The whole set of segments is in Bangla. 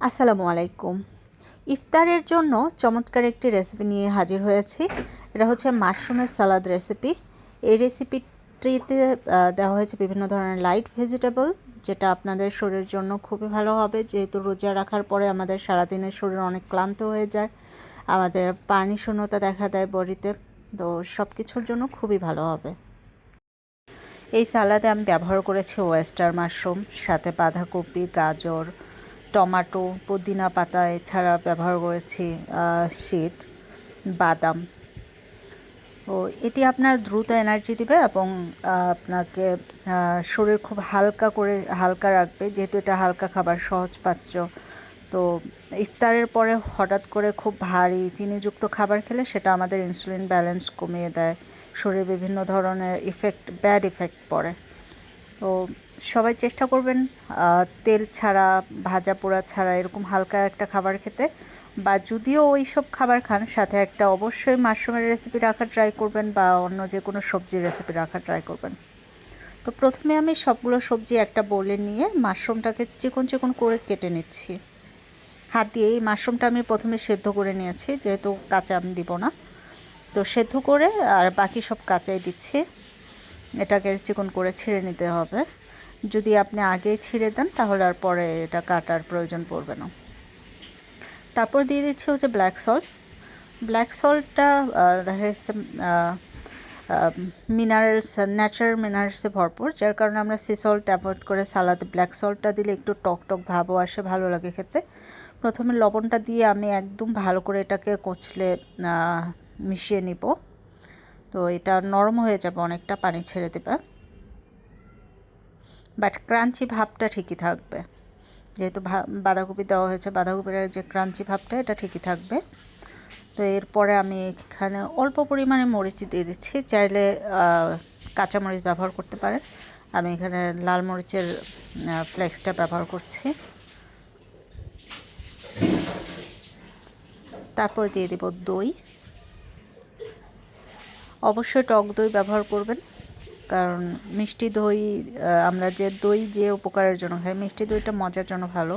আসসালামু আলাইকুম। ইফতারের জন্য চমৎকার একটি রেসিপি নিয়ে হাজির হয়েছি। এটা হচ্ছে মাশরুমের সালাদ রেসিপি এই রেসিপিটিতে দেওয়া হয়েছে বিভিন্ন ধরনের লাইট ভেজিটেবল যেটা আপনাদের শরীরের জন্য খুবই ভালো হবে। যেহেতু রোজা রাখার পরে আমাদের সারাদিনের শরীর অনেক ক্লান্ত হয়ে যায়, আমাদের পানি শূন্যতা দেখা দেয় বডিতে, তো সব কিছুর জন্য খুবই ভালো হবে। এই সালাদে আমি ব্যবহার করেছি ওয়েস্টার মাশরুম, সাথে বাঁধাকপি, গাজর টমাটো, পুদিনা পাতা এছাড়া ব্যবহার করেছি শিট বাদাম। ও, এটি আপনার দ্রুত এনার্জি দিবে এবং আপনাকে শরীর খুব হালকা করে, হালকা রাখবে। যেহেতু এটা হালকা খাবার সহজপাচ্য তো ইফতারের পরে হঠাৎ করে খুব ভারী চিনিযুক্ত খাবার খেলে সেটা আমাদের ইনসুলিন ব্যালেন্স কমিয়ে দেয়। শরীরে বিভিন্ন ধরনের ইফেক্ট ব্যাড ইফেক্ট পড়ে। তো সবাই চেষ্টা করবেন তেল ছাড়া, ভাজা পোড়া ছাড়া এরকম হালকা একটা খাবার খেতে। বা যদিও ওই সব খাবার খান, সাথে একটা অবশ্যই মাশরুমের রেসিপি রাখার ট্রাই করবেন বা অন্য যে কোনো সবজির রেসিপি রাখার ট্রাই করবেন। তো প্রথমে আমি সবগুলো সবজি একটা বোলে নিয়ে মাশরুমটাকে চিকন চিকন করে কেটে নিচ্ছি। হাত দিয়ে এই মাশরুমটা আমি প্রথমে সেদ্ধ করে নিয়েছি, যেহেতু কাঁচা আমি দিব না। তো সেদ্ধ করে আর বাকি সব কাঁচাই দিচ্ছি। এটাকে চিকন করে ছিঁড়ে নিতে হবে। যদি আপনি আগেই ছিঁড়ে দেন, তাহলে আর পরে এটা কাটার প্রয়োজন পড়বে না। তারপর দিয়ে দিচ্ছি হচ্ছে ব্ল্যাক সল্ট ব্ল্যাক সল্টটা দেখা যাচ্ছে মিনারেলস ন্যাচারাল মিনারেলসে ভরপুর, যার কারণে আমরা সি সল্ট অ্যাভয়েড করে সালাদে ব্ল্যাক সল্টটা দিলে একটু টক টক ভাবও আসে, ভালো লাগে খেতে। প্রথমে লবণটা দিয়ে আমি একদম ভালো করে এটাকে কচলে মিশিয়ে নিব। তো এটা নরম হয়ে যাবে, অনেকটা পানি ছেড়ে দেবে। বাট ক্রাঞ্চি ভাবটা ঠিকই থাকবে। যেহেতু বাঁধাকপি দেওয়া হয়েছে বাঁধাকপির যে ক্রাঞ্চি ভাবটা এটা ঠিকই থাকবে। তো এরপরে আমি এখানে অল্প পরিমাণে মরিচ দিয়ে দিচ্ছি। চাইলে আহ, কাঁচা মরিচ ব্যবহার করতে পারেন। আমি এখানে লাল মরিচের ফ্লেক্সটা ব্যবহার করছি। তারপরে দিয়ে দেব দই। অবশ্যই টক দই ব্যবহার করবেন। কারণ মিষ্টি দই আমরা যে দই যে উপকারের জন্য খাই, মিষ্টি দইটা মজার জন্য ভালো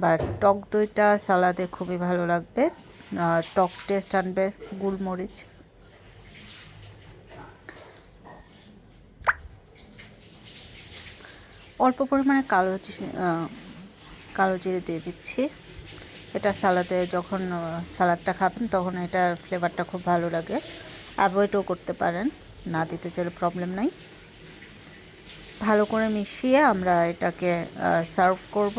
বা টক দইটা সালাদে খুবই ভালো লাগবে টক টেস্ট আনবে গোলমরিচ। অল্প পরিমাণে কালো কালো জিরে দিয়ে দিচ্ছি। এটা সালাদে যখন সালাদটা খাবেন তখন এটার ফ্লেভারটা খুব ভালো লাগে। অ্যাভয়েডও করতে পারেন। না দিতে চাইলে প্রবলেম নাই। ভালো করে মিশিয়ে আমরা এটাকে সার্ভ করব।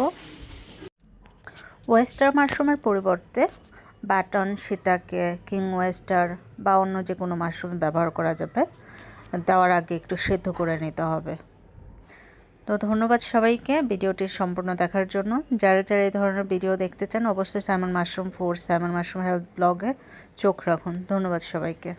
ওয়েস্টার মাশরুমের পরিবর্তে বাটন সেটাকে কিং ওয়েস্টার বা অন্য যে কোনো মাশরুম ব্যবহার করা যাবে। দেওয়ার আগে একটু সেদ্ধ করে নিতে হবে। তো ধন্যবাদ সবাইকে ভিডিওটি সম্পূর্ণ দেখার জন্য। যারা যারা এই ধরনের ভিডিও দেখতে চান, অবশ্যই স্যামন মাশরুম ফোর্স স্যামন মাশরুম হেলথ ব্লগে চোখ রাখুন। ধন্যবাদ সবাইকে।